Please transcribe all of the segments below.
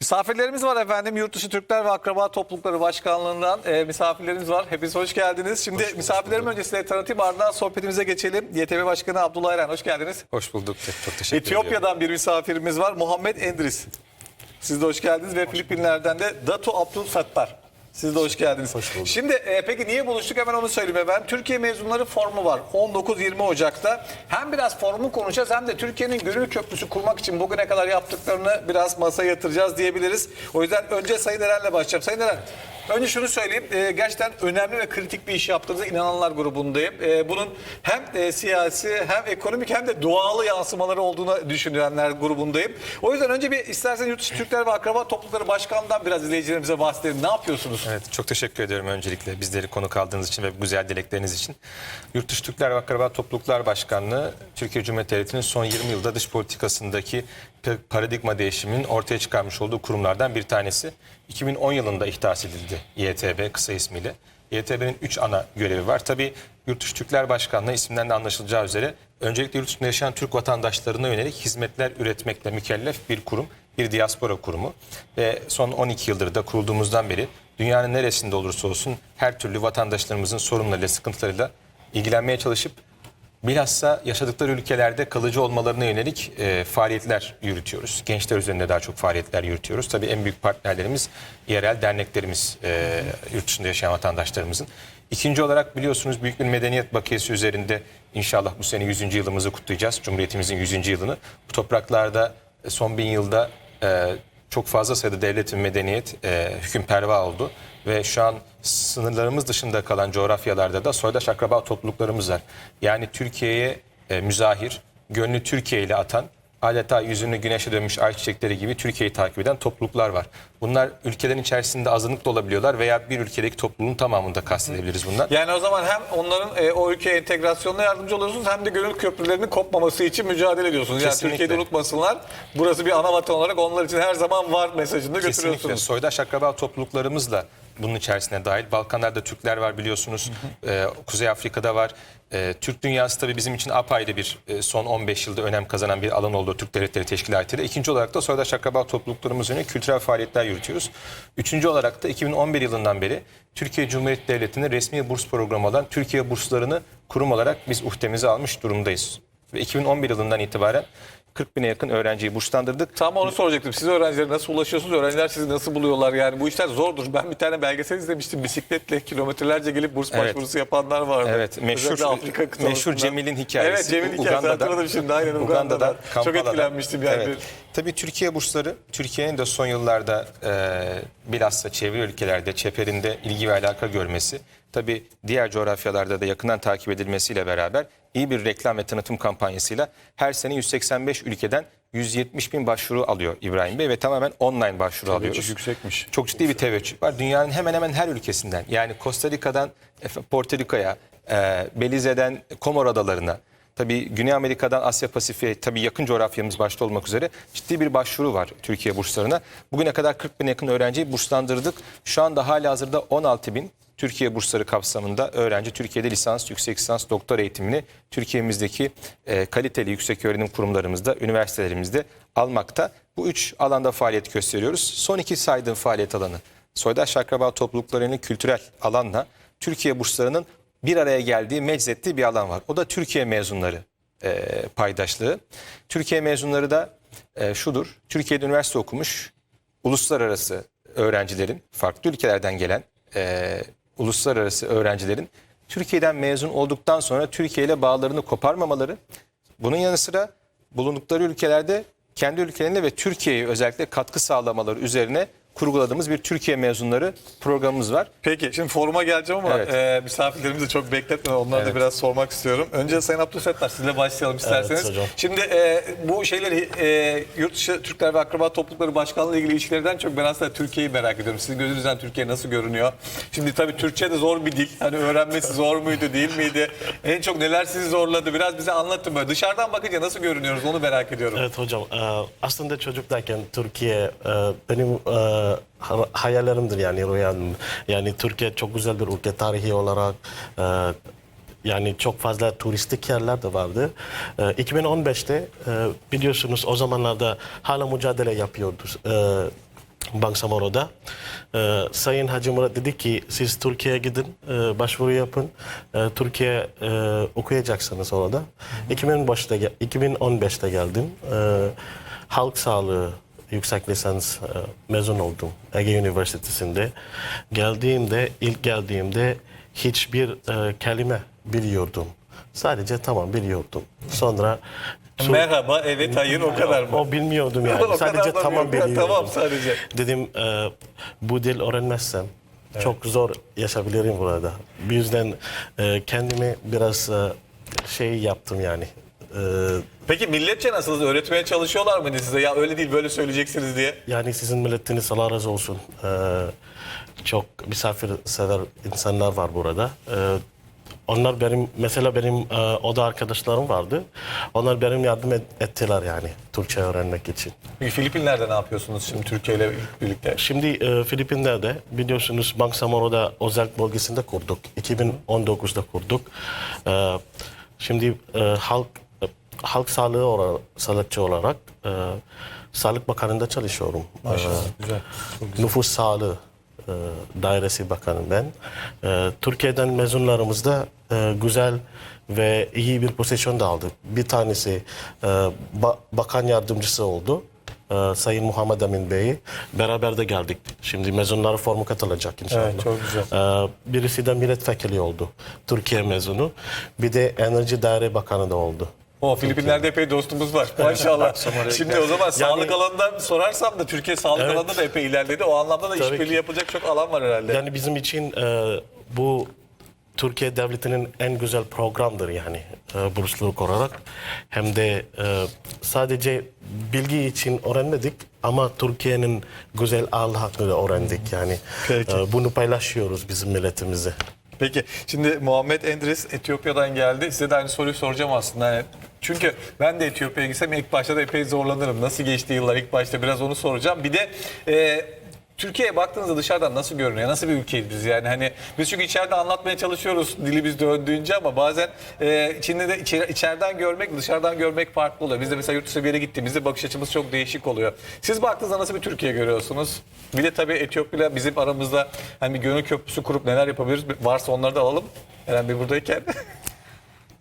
Misafirlerimiz var efendim. Yurtdışı Türkler ve Akraba Toplulukları Başkanlığı'ndan e, misafirlerimiz var. Hepiniz hoş geldiniz. Şimdi misafirlerim öncesinde tanıtayım ardından sohbetimize geçelim. YTV Başkanı Abdullah Eren hoş geldiniz. Hoş bulduk. Çok teşekkür ediyorum. Etiyopya'dan bir misafirimiz var. Muhammed Endris. Siz de hoş geldiniz ve Filipinler'den de Datu Abdul Sattar. Siz de hoş geldiniz. Şimdi e, peki niye buluştuk hemen onu söyleyeyim ben. Türkiye mezunları formu var 19-20 Ocak'ta. Hem biraz formu konuşacağız hem de Türkiye'nin gönül köprüsü kurmak için bugüne kadar yaptıklarını biraz masaya yatıracağız diyebiliriz. O yüzden önce Sayın Eren'le başlayacağım. Sayın Eren önce şunu söyleyeyim. E, gerçekten önemli ve kritik bir iş yaptığınıza inananlar grubundayım. E, bunun hem e, siyasi hem ekonomik hem de doğalı yansımaları olduğunu düşünenler grubundayım. O yüzden önce bir istersen Yurt dışı Türkler ve Akraba Toplulukları Başkanı'ndan biraz izleyicilerimize bahsedelim. Ne yapıyorsunuz? Evet, çok teşekkür ediyorum öncelikle bizleri konuk aldığınız için ve güzel dilekleriniz için. Yurtdışı Türkler ve Akraba Topluluklar Başkanlığı, Türkiye Cumhuriyeti Devleti'nin son 20 yılda dış politikasındaki pa- paradigma değişiminin ortaya çıkarmış olduğu kurumlardan bir tanesi. 2010 yılında ihdas edildi YTB kısa ismiyle. YTB'nin 3 ana görevi var. Tabii Yurtdışı Türkler Başkanlığı isminden de anlaşılacağı üzere öncelikle yurt dışında yaşayan Türk vatandaşlarına yönelik hizmetler üretmekle mükellef bir kurum, bir diaspora kurumu. Ve son 12 yıldır da kurulduğumuzdan beri dünyanın neresinde olursa olsun her türlü vatandaşlarımızın sorunlarıyla, sıkıntılarıyla ilgilenmeye çalışıp bilhassa yaşadıkları ülkelerde kalıcı olmalarına yönelik e, faaliyetler yürütüyoruz. Gençler üzerinde daha çok faaliyetler yürütüyoruz. Tabii en büyük partnerlerimiz yerel derneklerimiz, e, yurt dışında yaşayan vatandaşlarımızın. İkinci olarak biliyorsunuz büyük bir medeniyet bakiyesi üzerinde inşallah bu sene 100. yılımızı kutlayacağız. Cumhuriyetimizin 100. yılını. Bu topraklarda e, son bin yılda e, çok fazla sayıda devlet ve medeniyet e, hükümperva oldu. Ve şu an sınırlarımız dışında kalan coğrafyalarda da soydaş akraba topluluklarımız var. Yani Türkiye'ye e, müzahir, gönlü Türkiye ile atan, adeta yüzünü güneşe dönmüş ayçiçekleri gibi Türkiye'yi takip eden topluluklar var. Bunlar ülkelerin içerisinde azınlıkta olabiliyorlar veya bir ülkedeki topluluğun tamamında kastedebiliriz bunlar. Yani o zaman hem onların e, o ülkeye entegrasyonuna yardımcı oluyorsunuz hem de gönül köprülerinin kopmaması için mücadele ediyorsunuz. Yani Kesinlikle. Türkiye'de unutmasınlar. Burası bir ana vatan olarak onlar için her zaman var mesajını da Kesinlikle götürüyorsunuz. soydaş akraba topluluklarımızla bunun içerisine dahil. Balkanlarda Türkler var biliyorsunuz. Ee, Kuzey Afrika'da var. Ee, Türk dünyası tabii bizim için apayrı bir e, son 15 yılda önem kazanan bir alan oldu Türk Devletleri Teşkilatı'yla. İkinci olarak da soydaş akraba topluluklarımız yönelik kültürel faaliyetler yürütüyoruz. Üçüncü olarak da 2011 yılından beri Türkiye Cumhuriyeti Devleti'nin resmi burs programı olan Türkiye burslarını kurum olarak biz uhdemize almış durumdayız. Ve 2011 yılından itibaren 40 bine yakın öğrenciyi burslandırdık. Tam onu soracaktım. Siz öğrencilere nasıl ulaşıyorsunuz? Öğrenciler sizi nasıl buluyorlar? Yani bu işler zordur. Ben bir tane belgesel izlemiştim. Bisikletle kilometrelerce gelip burs Evet. başvurusu yapanlar vardı. Evet, meşhur- Özellikle Afrika kıtasında. meşhur Cemil'in hikayesi. Evet Cemil hikayesi Uganda'da- hatırladım şimdi. Aynen Uganda'da. Çok Kampala'da. etkilenmiştim yani. Evet. Tabii Türkiye bursları Türkiye'nin de son yıllarda e, bilhassa çevre ülkelerde çeperinde ilgi ve alaka görmesi tabii diğer coğrafyalarda da yakından takip edilmesiyle beraber iyi bir reklam ve tanıtım kampanyasıyla her sene 185 ülkeden 170 bin başvuru alıyor İbrahim Bey ve tamamen online başvuru alıyoruz. yüksekmiş. Çok ciddi bir teveccüh var. Dünyanın hemen hemen her ülkesinden yani Costa Rica'dan Porto Rico'ya, e, Belize'den Komor Adalarına, tabii Güney Amerika'dan Asya Pasifik'e tabii yakın coğrafyamız başta olmak üzere ciddi bir başvuru var Türkiye burslarına. Bugüne kadar 40 bin yakın öğrenciyi burslandırdık. Şu anda hala hazırda 16 bin Türkiye bursları kapsamında öğrenci Türkiye'de lisans, yüksek lisans, doktor eğitimini Türkiye'mizdeki e, kaliteli yüksek öğrenim kurumlarımızda, üniversitelerimizde almakta. Bu üç alanda faaliyet gösteriyoruz. Son iki saydığım faaliyet alanı soydaş akraba topluluklarının kültürel alanla Türkiye burslarının bir araya geldiği, meczettiği bir alan var. O da Türkiye mezunları e, paydaşlığı. Türkiye mezunları da e, şudur. Türkiye'de üniversite okumuş uluslararası öğrencilerin, farklı ülkelerden gelen e, uluslararası öğrencilerin Türkiye'den mezun olduktan sonra Türkiye ile bağlarını koparmamaları, bunun yanı sıra bulundukları ülkelerde kendi ülkelerine ve Türkiye'ye özellikle katkı sağlamaları üzerine kurguladığımız bir Türkiye mezunları programımız var. Peki şimdi foruma geleceğim ama Evet. e, misafirlerimizi de çok bekletmeden onları da biraz sormak istiyorum. Önce Sayın Abdülsettar sizle başlayalım isterseniz. hocam. Şimdi e, bu şeyleri e, yurt dışı Türkler ve Akraba Toplulukları Başkanlığı ile ilgili ilişkilerden çok ben aslında Türkiye'yi merak ediyorum. Sizin gözünüzden Türkiye nasıl görünüyor? Şimdi tabii Türkçe de zor bir dil. Hani öğrenmesi zor muydu değil miydi? En çok neler sizi zorladı? Biraz bize anlatın böyle. Dışarıdan bakınca nasıl görünüyoruz onu merak ediyorum. Evet hocam e, aslında çocuktayken Türkiye e, benim e, hayallerimdir yani rüyam. Yani Türkiye çok güzel bir ülke tarihi olarak e, yani çok fazla turistik yerler de vardı. E, 2015'te e, biliyorsunuz o zamanlarda hala mücadele yapıyordu. E, Bangsamoro'da. Ee, Sayın Hacı Murat dedi ki siz Türkiye'ye gidin, e, başvuru yapın. E, Türkiye e, okuyacaksınız orada. 2015'te, gel- 2015'te geldim. E, halk sağlığı yüksek lisans e, mezun oldum Ege Üniversitesi'nde. Geldiğimde, ilk geldiğimde hiçbir e, kelime biliyordum. Sadece tamam biliyordum. Sonra Merhaba, evet, hayır o kadar mı? o bilmiyordum yani. O sadece tamam biliyordum. Tamam sadece. Dedim e, bu dil öğrenmezsem çok zor yaşayabilirim burada. Bu yüzden e, kendimi biraz e, şey yaptım yani. Peki milletçe nasılsınız? Öğretmeye çalışıyorlar mıydı size? Ya öyle değil böyle söyleyeceksiniz diye. yani sizin milletiniz Allah razı olsun. E, çok misafirsever insanlar var burada. E, onlar benim mesela benim e, oda arkadaşlarım vardı. Onlar benim yardım et- ettiler yani Türkçe öğrenmek için. Peki Filipinler'de ne yapıyorsunuz şimdi Türkiye ile birlikte? Şimdi e, Filipinler'de biliyorsunuz Bangsamoro'da özel bölgesinde kurduk. 2019'da kurduk. E, şimdi e, halk halk sağlığı olarak, sağlıkçı olarak e, Sağlık Bakanı'nda çalışıyorum. Maşallah, E, güzel. Nüfus Sağlığı e, Dairesi Bakanı ben. E, Türkiye'den mezunlarımız da e, güzel ve iyi bir pozisyon da aldı. Bir tanesi e, ba- bakan yardımcısı oldu. E, Sayın Muhammed Emin Bey. Beraber de geldik. Şimdi mezunlar formu katılacak inşallah. Evet, çok güzel. E, birisi de milletvekili oldu. Türkiye mezunu. Bir de Enerji Daire Bakanı da oldu. O Filipinler'de epey dostumuz var. Maşallah. Şimdi o zaman sağlık alanından sorarsam da Türkiye sağlık Evet. alanında da epey ilerledi. O anlamda da Tabii işbirliği yapılacak çok alan var herhalde. Yani bizim için e, bu Türkiye devletinin en güzel programdır yani e, bursluluk olarak. Hem de e, sadece bilgi için öğrenmedik ama Türkiye'nin güzel ahlakını da öğrendik yani. E, bunu paylaşıyoruz bizim milletimize. Peki şimdi Muhammed Endris Etiyopya'dan geldi. Size de aynı soruyu soracağım aslında. Yani çünkü ben de Etiyopya'ya gitsem ilk başta da epey zorlanırım. Nasıl geçti yıllar ilk başta biraz onu soracağım. Bir de e, Türkiye'ye baktığınızda dışarıdan nasıl görünüyor? Nasıl bir ülkeyiz biz yani? Hani biz çünkü içeride anlatmaya çalışıyoruz dilimiz döndüğünce ama bazen e, içinde de içeri, içeriden görmek dışarıdan görmek farklı oluyor. Biz de mesela yurt dışına bir yere gittiğimizde bakış açımız çok değişik oluyor. Siz baktığınızda nasıl bir Türkiye görüyorsunuz? Bir de tabii Etiyopya'yla bizim aramızda hani bir gönül köprüsü kurup neler yapabiliriz? Varsa onları da alalım. Eren Bey buradayken.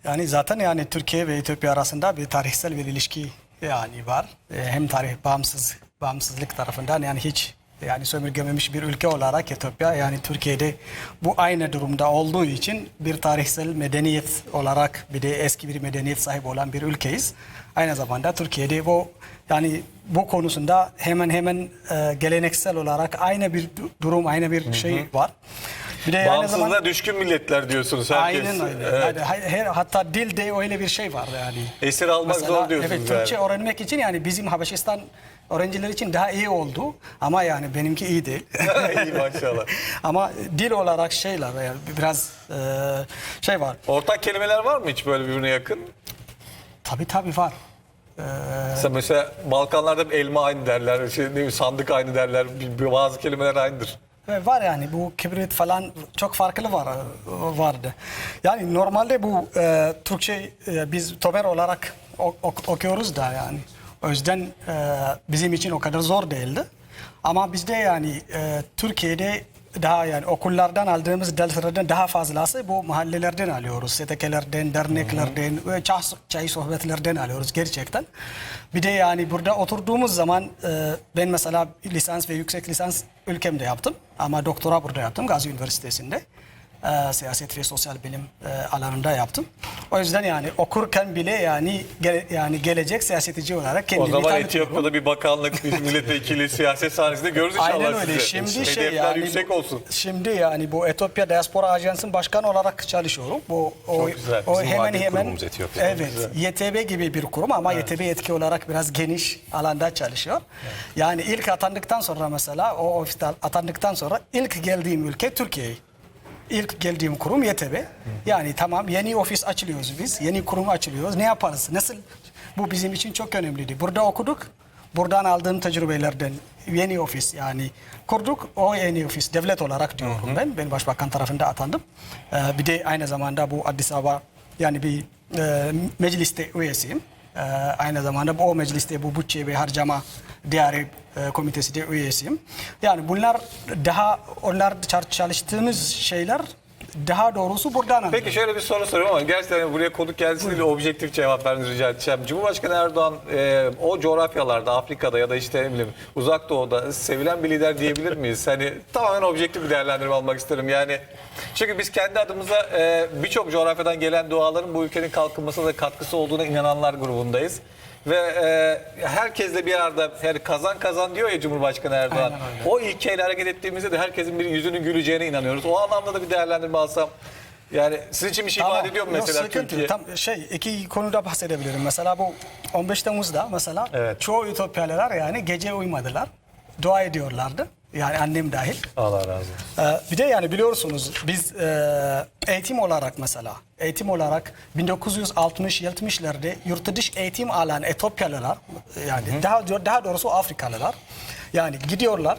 Yani zaten yani Türkiye ve Etiyopya arasında bir tarihsel bir ilişki yani var. E, Hem tarih bağımsız bağımsızlık tarafından yani hiç yani sömürgememiş bir ülke olarak Etiyopya yani Türkiye'de bu aynı durumda olduğu için bir tarihsel medeniyet olarak bir de eski bir medeniyet sahibi olan bir ülkeyiz. Aynı zamanda Türkiye'de bu yani bu konusunda hemen hemen e, geleneksel olarak aynı bir du- durum, aynı bir şey var. Bir de Bağımsızlığa zamanda düşkün milletler diyorsunuz herkes. Aynen öyle. Evet. Yani her, hatta dilde öyle bir şey var yani. Esir almak zor diyorsunuz Evet, yani. Türkçe öğrenmek için yani bizim Habeşistan öğrenciler için daha iyi oldu. Ama yani benimki iyi değil. İyi maşallah. Ama dil olarak şeyler yani biraz e, şey var. Ortak kelimeler var mı hiç böyle birbirine yakın? Tabii tabii var. E, Mesela, mesela Balkanlarda elma aynı derler, şey, ne bileyim, sandık aynı derler, bazı kelimeler aynıdır. Var yani bu kibrit falan çok farklı var vardı. Yani normalde bu e, Türkçe e, biz Tomer olarak ok- ok- okuyoruz da yani. O yüzden e, bizim için o kadar zor değildi. Ama bizde yani e, Türkiye'de daha yani okullardan aldığımız derslerden daha fazlası bu mahallelerden alıyoruz. STK'lerden, derneklerden ve çay, çay sohbetlerden alıyoruz gerçekten. Bir de yani burada oturduğumuz zaman e, ben mesela lisans ve yüksek lisans ülkemde yaptım. Ama doktora burada yaptım Gazi Üniversitesi'nde. E, siyaset ve sosyal bilim e, alanında yaptım. O yüzden yani okurken bile yani gele- yani gelecek siyasetici olarak O kendimi zaman tanıtıyorum. Etiyopya'da bir bakanlık, bir milletvekili, siyaset sahnesinde görürüz inşallah Aynen öyle. sizi. Şimdi şey Hedefler yani yüksek olsun. Şimdi yani bu Etiyopya Diaspora Ajansı'nın başkanı olarak çalışıyorum. Bu o, Çok güzel. o Bizim hemen hemen. Evet. YTB gibi bir kurum ama YTB etki olarak biraz geniş alanda çalışıyor. Yani ilk atandıktan sonra mesela o ofiste atandıktan sonra ilk geldiğim ülke Türkiye. İlk geldiğim kurum YTB. Yani tamam yeni ofis açılıyoruz biz. Yeni kurum açılıyoruz. Ne yaparız? Nasıl? Bu bizim için çok önemliydi. Burada okuduk. Buradan aldığım tecrübelerden yeni ofis yani kurduk. O yeni ofis devlet olarak diyorum ben. Ben başbakan tarafında atandım. Ee, bir de aynı zamanda bu Addis Ababa yani bir e, mecliste üyesiyim. Ee, aynı zamanda bu o mecliste bu bütçe ve harcama diğer e, komitesi de üyesiyim. Yani bunlar daha onlar çalıştığımız şeyler daha doğrusu buradan alıyor. Peki şöyle bir soru soruyorum ama gerçekten buraya konuk diye objektif cevap vermenizi rica edeceğim. Cumhurbaşkanı Erdoğan e, o coğrafyalarda Afrika'da ya da işte ne bileyim uzak doğuda sevilen bir lider diyebilir miyiz? Hani tamamen objektif bir değerlendirme almak isterim. Yani çünkü biz kendi adımıza e, birçok coğrafyadan gelen duaların bu ülkenin kalkınmasına da katkısı olduğuna inananlar grubundayız. Ve e, herkesle bir arada yani kazan kazan diyor ya Cumhurbaşkanı Erdoğan. Aynen. O ilkeyle hareket ettiğimizde de herkesin bir yüzünün güleceğine inanıyoruz. O anlamda da bir değerlendirme alsam. Yani sizin için bir şey ifade ediyor mu Yok, mesela sıkıntı. Türkiye? Tam şey iki konuda bahsedebilirim. Mesela bu 15 Temmuz'da mesela Evet. çoğu Ütopyalılar yani gece uyumadılar. Dua ediyorlardı. Yani annem dahil. Allah razı olsun. Ee, bir de yani biliyorsunuz biz e, eğitim olarak mesela eğitim olarak 1960-70'lerde yurt dışı eğitim alan Etiyopyalılar yani daha daha doğrusu Afrikalılar yani gidiyorlar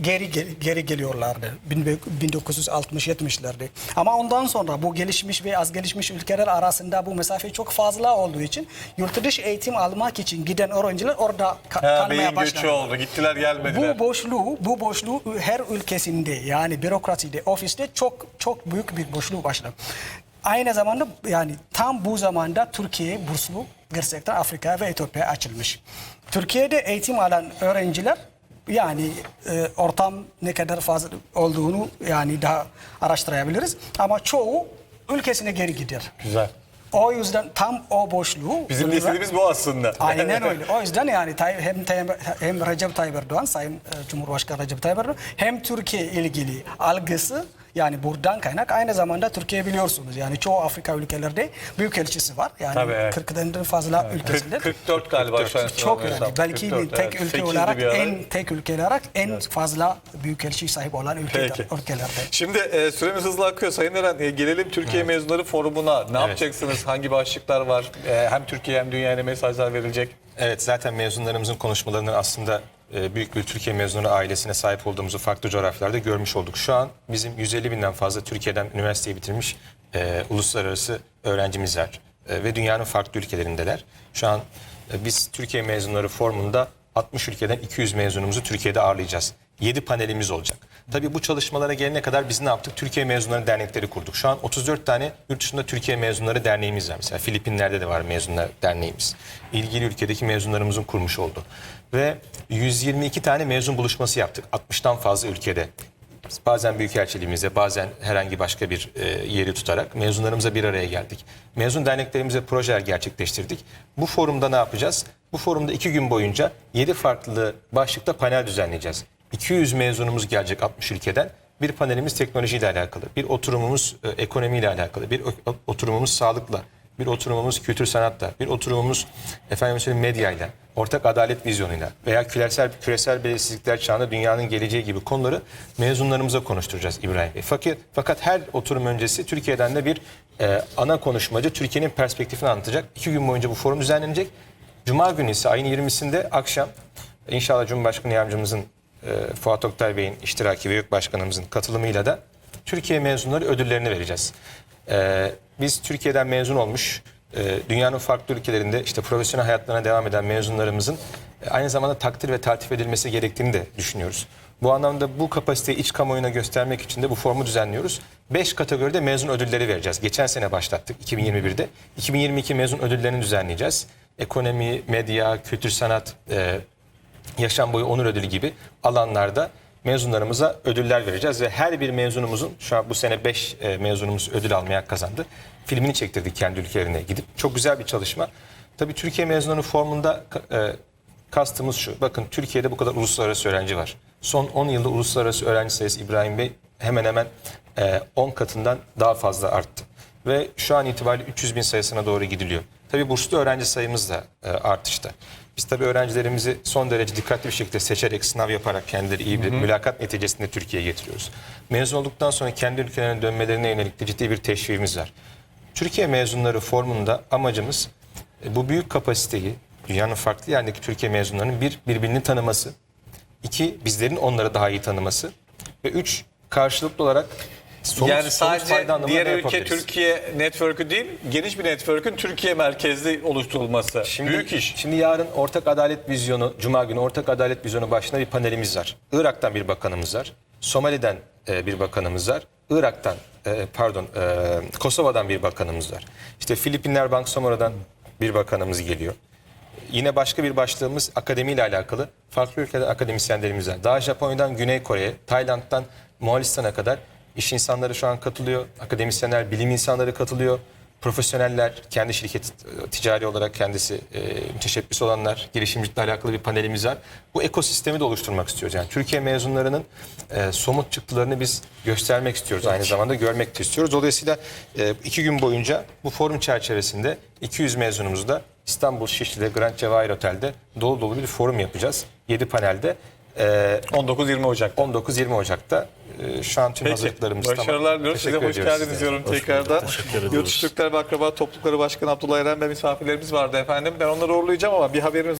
geri geri, geri geliyorlardı 1960-70'lerde. Ama ondan sonra bu gelişmiş ve az gelişmiş ülkeler arasında bu mesafe çok fazla olduğu için yurt dışı eğitim almak için giden öğrenciler orada ka- Ha, kalmaya göçü başladı. oldu. Gittiler gelmediler. Bu boşluğu, bu boşluğu her ülkesinde yani bürokraside, ofiste çok çok büyük bir boşluğu başladı. Aynı zamanda yani tam bu zamanda Türkiye burslu gerçekten Afrika ve Etiyopya açılmış. Türkiye'de eğitim alan öğrenciler yani e, ortam ne kadar fazla olduğunu yani daha araştırabiliriz. Ama çoğu ülkesine geri gider. Güzel. O yüzden tam o boşluğu Bizim de istediğimiz bu aslında. Aynen öyle. O yüzden yani hem Tay- hem Recep Tayyip Erdoğan, Sayın e, Cumhurbaşkanı Recep Tayyip Erdoğan hem Türkiye ilgili algısı yani buradan kaynak aynı zamanda Türkiye biliyorsunuz yani çoğu Afrika ülkelerde büyük elçisi var. Yani Tabii, evet. 40'dan fazla ülkesinde. 40, 44 galiba şu an. Çok yani belki 44, tek evet. ülke olarak en tek ülke olarak en fazla büyük elçi sahibi olan ülkeler, ülkelerde. Şimdi e, süremiz hızlı akıyor. Sayın Eren e, gelelim Türkiye Mezunları Forumu'na. Ne yapacaksınız? Hangi başlıklar var? E, hem Türkiye hem dünyaya mesajlar verilecek? Evet zaten mezunlarımızın konuşmalarından aslında büyük bir Türkiye mezunu ailesine sahip olduğumuzu farklı coğrafyalarda görmüş olduk. Şu an bizim 150 binden fazla Türkiye'den üniversiteyi bitirmiş e, uluslararası öğrencimiz var. E, ve dünyanın farklı ülkelerindeler. Şu an e, biz Türkiye mezunları formunda 60 ülkeden 200 mezunumuzu Türkiye'de ağırlayacağız. 7 panelimiz olacak. Tabii bu çalışmalara gelene kadar biz ne yaptık? Türkiye Mezunları Dernekleri kurduk. Şu an 34 tane yurt dışında Türkiye Mezunları Derneğimiz var. Mesela Filipinler'de de var Mezunlar Derneğimiz. İlgili ülkedeki mezunlarımızın kurmuş olduğu. Ve 122 tane mezun buluşması yaptık. 60'tan fazla ülkede. Bazen Büyükelçiliğimizde, bazen herhangi başka bir e, yeri tutarak mezunlarımıza bir araya geldik. Mezun derneklerimize projeler gerçekleştirdik. Bu forumda ne yapacağız? Bu forumda iki gün boyunca 7 farklı başlıkta panel düzenleyeceğiz. 200 mezunumuz gelecek 60 ülkeden. Bir panelimiz teknolojiyle alakalı, bir oturumumuz e, ekonomiyle alakalı, bir oturumumuz sağlıkla, bir oturumumuz kültür sanatla, bir oturumumuz efendim söyleyeyim medyayla, ortak adalet vizyonuyla veya küresel küresel belirsizlikler çağında dünyanın geleceği gibi konuları mezunlarımıza konuşturacağız İbrahim Bey. Fakat, fakat her oturum öncesi Türkiye'den de bir e, ana konuşmacı Türkiye'nin perspektifini anlatacak. İki gün boyunca bu forum düzenlenecek. Cuma günü ise ayın 20'sinde akşam inşallah Cumhurbaşkanı Yardımcımızın e, Fuat Oktay Bey'in iştiraki ve YÖK Başkanımızın katılımıyla da Türkiye mezunları ödüllerini vereceğiz. E, biz Türkiye'den mezun olmuş, e, dünyanın farklı ülkelerinde işte profesyonel hayatlarına devam eden mezunlarımızın e, aynı zamanda takdir ve taltif edilmesi gerektiğini de düşünüyoruz. Bu anlamda bu kapasiteyi iç kamuoyuna göstermek için de bu formu düzenliyoruz. 5 kategoride mezun ödülleri vereceğiz. Geçen sene başlattık 2021'de. 2022 mezun ödüllerini düzenleyeceğiz. Ekonomi, medya, kültür sanat, e, yaşam boyu onur ödülü gibi alanlarda mezunlarımıza ödüller vereceğiz ve her bir mezunumuzun şu an bu sene 5 mezunumuz ödül almaya kazandı. Filmini çektirdik kendi ülkelerine gidip. Çok güzel bir çalışma. Tabii Türkiye mezunları formunda e, kastımız şu. Bakın Türkiye'de bu kadar uluslararası öğrenci var. Son 10 yılda uluslararası öğrenci sayısı İbrahim Bey hemen hemen e, 10 katından daha fazla arttı. Ve şu an itibariyle 300 bin sayısına doğru gidiliyor. Tabii burslu öğrenci sayımız da e, artışta. Biz tabii öğrencilerimizi son derece dikkatli bir şekilde seçerek, sınav yaparak kendileri iyi bir mülakat neticesinde Türkiye'ye getiriyoruz. Mezun olduktan sonra kendi ülkelerine dönmelerine yönelik de ciddi bir teşviğimiz var. Türkiye mezunları formunda amacımız e, bu büyük kapasiteyi dünyanın farklı yerindeki Türkiye mezunlarının bir birbirini tanıması, iki bizlerin onları daha iyi tanıması ve üç karşılıklı olarak somut- yani sadece diğer ülke? Türkiye network'ü değil, geniş bir network'ün Türkiye merkezli oluşturulması. Şimdi, Büyük iş. Şimdi yarın Ortak Adalet Vizyonu, Cuma günü Ortak Adalet Vizyonu başında bir panelimiz var. Irak'tan bir bakanımız var. Somali'den e, bir bakanımız var. Irak'tan, e, pardon, e, Kosova'dan bir bakanımız var. İşte Filipinler Bank Somora'dan bir bakanımız geliyor. Yine başka bir başlığımız akademiyle alakalı. Farklı ülkeden akademisyenlerimiz var. Daha Japonya'dan Güney Kore'ye, Tayland'dan Moğolistan'a kadar iş insanları şu an katılıyor. Akademisyenler, bilim insanları katılıyor. Profesyoneller, kendi şirket e, ticari olarak kendisi e, müteşebbis olanlar, girişimcilikle alakalı bir panelimiz var. Bu ekosistemi de oluşturmak istiyoruz. Yani Türkiye mezunlarının e, somut çıktılarını biz göstermek istiyoruz. Aynı zamanda görmek de istiyoruz. Dolayısıyla e, iki gün boyunca bu forum çerçevesinde 200 mezunumuzu da İstanbul Şişli'de Grand Cevahir Otel'de dolu dolu bir forum yapacağız. 7 panelde. E, 19-20 Ocak. 19-20 Ocak'ta e, şu an tüm Peki. hazırlıklarımız tamam. Başarılar diliyorum. Size hoş geldiniz diyorum tekrardan. Yurt Türkler ve Akraba Toplulukları Başkanı Abdullah Eren ve misafirlerimiz vardı efendim. Ben onları uğurlayacağım ama bir haberimiz